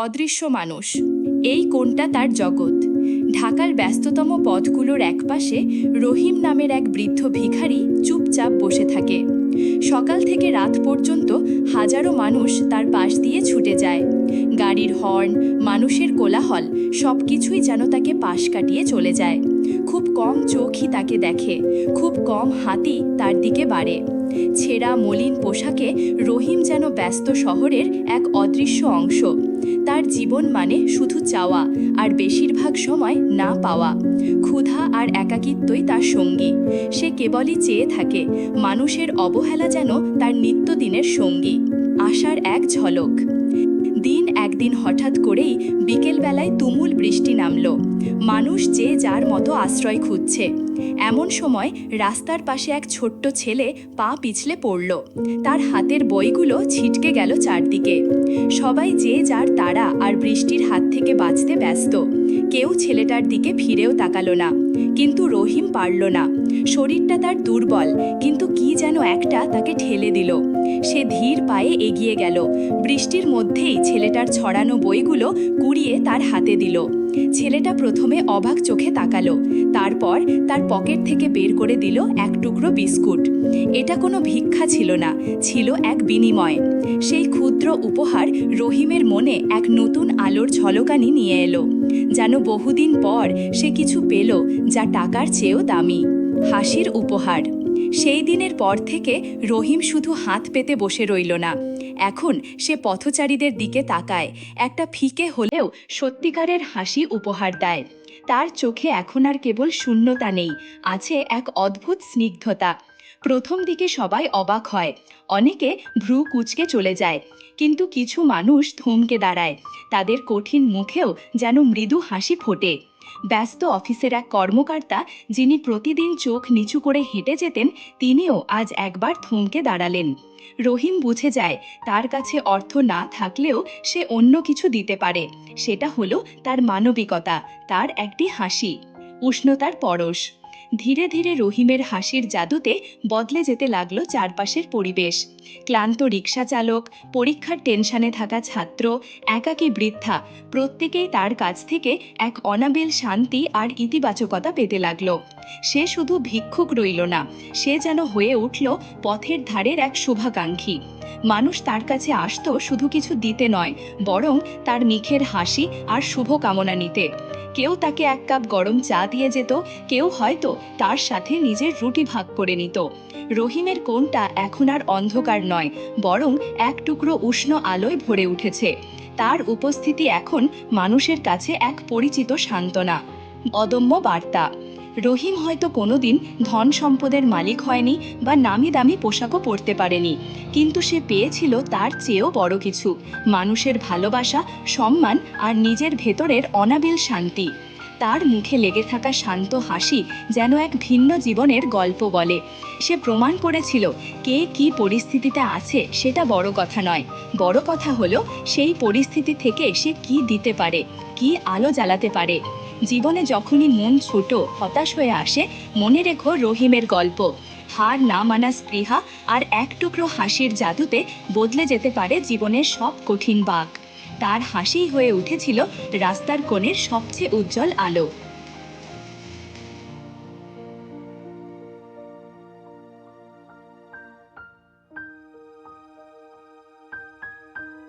অদৃশ্য মানুষ। এই কোনটা তার জগৎ। ঢাকার ব্যস্ততম পথগুলোর একপাশে রহিম নামের এক বৃদ্ধ ভিখারি চুপচাপ বসে থাকে। সকাল থেকে রাত পর্যন্ত হাজারো মানুষ তার পাশ দিয়ে ছুটে যায়। গাড়ির হর্ন, মানুষের কোলাহল সব কিছুই যেন তাকে পাশ কাটিয়ে চলে যায়। খুব কম চোখই তাকে দেখে, খুব কম হাতি তার দিকে বাড়ে। ছেঁড়া মলিন পোশাকে রহিম যেন ব্যস্ত শহরের এক অদৃশ্য অংশ। তার জীবন মানে শুধু চাওয়া আর বেশিরভাগ সময় না পাওয়া। ক্ষুধা আর একাকিত্বই তার সঙ্গী। সে কেবলই চেয়ে থাকে, মানুষের অবহেলা যেন তার নিত্যদিনের সঙ্গী। আশার এক ঝলক। একদিন হঠাৎ করেই বিকেলবেলায় তুমুল বৃষ্টি নামল। মানুষ যে যার মতো আশ্রয় খুঁজছে। এমন সময় রাস্তার পাশে এক ছোট্ট ছেলে পা পিছলে পড়ল। তার হাতের বইগুলো ছিটকে গেল চারদিকে। সবাই যে যার তারা আর বৃষ্টির হাত থেকে বাঁচতে ব্যস্ত। কেউ ছেলেটার দিকে ফিরেও তাকালো না, কিন্তু রহিম পারল না। শরীরটা তার দুর্বল, কিন্তু কি যেন একটা তাকে ঠেলে দিল। সে ধীর পায়ে এগিয়ে গেল। বৃষ্টির মধ্যেই ছেলেটার ছড়ানো বইগুলো কুড়িয়ে তার হাতে দিল। ছেলেটা প্রথমে অবাক চোখে তাকালো, তারপর তার পকেট থেকে বের করে দিল এক টুকরো বিস্কুট। এটা কোনো ভিক্ষা ছিল না, ছিল এক বিনিময়। সেই ক্ষুদ্র উপহার রহিমের মনে এক নতুন আলোর ঝলকানি নিয়ে এলো, যেন বহুদিন পর সে কিছু পেল যা টাকার চেয়েও দামি। হাসির উপহার। সেই দিনের পর থেকে রহিম শুধু হাত পেতে বসে রইল না। এখন সে পথচারীদের দিকে তাকায়, একটা ফিকে হলেও সত্যিকারের হাসি উপহার দেয়। তার চোখে এখন আর কেবল শূন্যতা নেই, আছে এক অদ্ভুত স্নিগ্ধতা। প্রথম দিকে সবাই অবাক হয়। অনেকে ভ্রু কুচকে চলে যায়, কিন্তু কিছু মানুষ থমকে দাঁড়ায়। তাদের কঠিন মুখেও যেন মৃদু হাসি ফোটে। ব্যস্ত অফিসের এক কর্মকর্তা, যিনি প্রতিদিন চোখ নিচু করে হেঁটে যেতেন, তিনিও আজ একবার থমকে দাঁড়ালেন। রহিম বুঝে যায়, তার কাছে অর্থ না থাকলেও সে অন্য কিছু দিতে পারে। সেটা হলো তার মানবিকতা, তার একটি হাসি, উষ্ণতার পরশ। ধীরে ধীরে রহিমের হাসির জাদুতে বদলে যেতে লাগল চারপাশের পরিবেশ। ক্লান্ত রিক্সা চালক, পরীক্ষার টেনশনে থাকা ছাত্র, একাকী বৃদ্ধা, প্রত্যেকেই তার কাছ থেকে এক অনাবিল শান্তি আর ইতিবাচকতা পেতে লাগল। সে শুধু ভিক্ষুক রইল না, সে যেন হয়ে উঠল পথের ধারের এক শুভাকাঙ্ক্ষী। মানুষ তার কাছে আসত শুধু কিছু দিতে নয়, বরং তার মুখের হাসি আর শুভ কামনা নিতে। কেউ তাকে এক কাপ গরম চা দিয়ে যেত, কেউ হয়তো তার সাথে নিজের রুটি ভাগ করে নিত। রহিমের কোণটা এখন আর অন্ধকার নয়, বরং এক টুকরো উষ্ণ আলোয় ভরে উঠেছে। তার উপস্থিতি এখন মানুষের কাছে এক পরিচিত সান্ত্বনা। অদম্য বার্তা। রহিম হয়তো কোনোদিন ধন সম্পদের মালিক হয়নি বা নামি দামি পোশাকও পরতে পারেনি। কিন্তু সে পেয়েছিল তার চেয়েও বড় কিছু। মানুষের ভালোবাসা, সম্মান আর নিজের ভেতরের অনাবিল শান্তি। তার মুখে লেগে থাকা শান্ত হাসি যেন এক ভিন্ন জীবনের গল্প বলে। সে প্রমাণ করেছিল কে কি পরিস্থিতিতে আছে সেটা বড় কথা নয়। বড় কথা হলো সেই পরিস্থিতি থেকে সে কি দিতে পারে, কি আলো জ্বালাতে পারে। জীবনে যখনই মন ছোট, হতাশ হয়ে আসে, মনে রেখো রহিমের গল্প। হার না মানা স্পৃহা আর এক টুকরো হাসির জাদুতে বদলে যেতে পারে জীবনের সব কঠিন বাঘ তার হাসিই হয়ে উঠেছিল রাস্তার কোণের সবচেয়ে উজ্জ্বল আলো।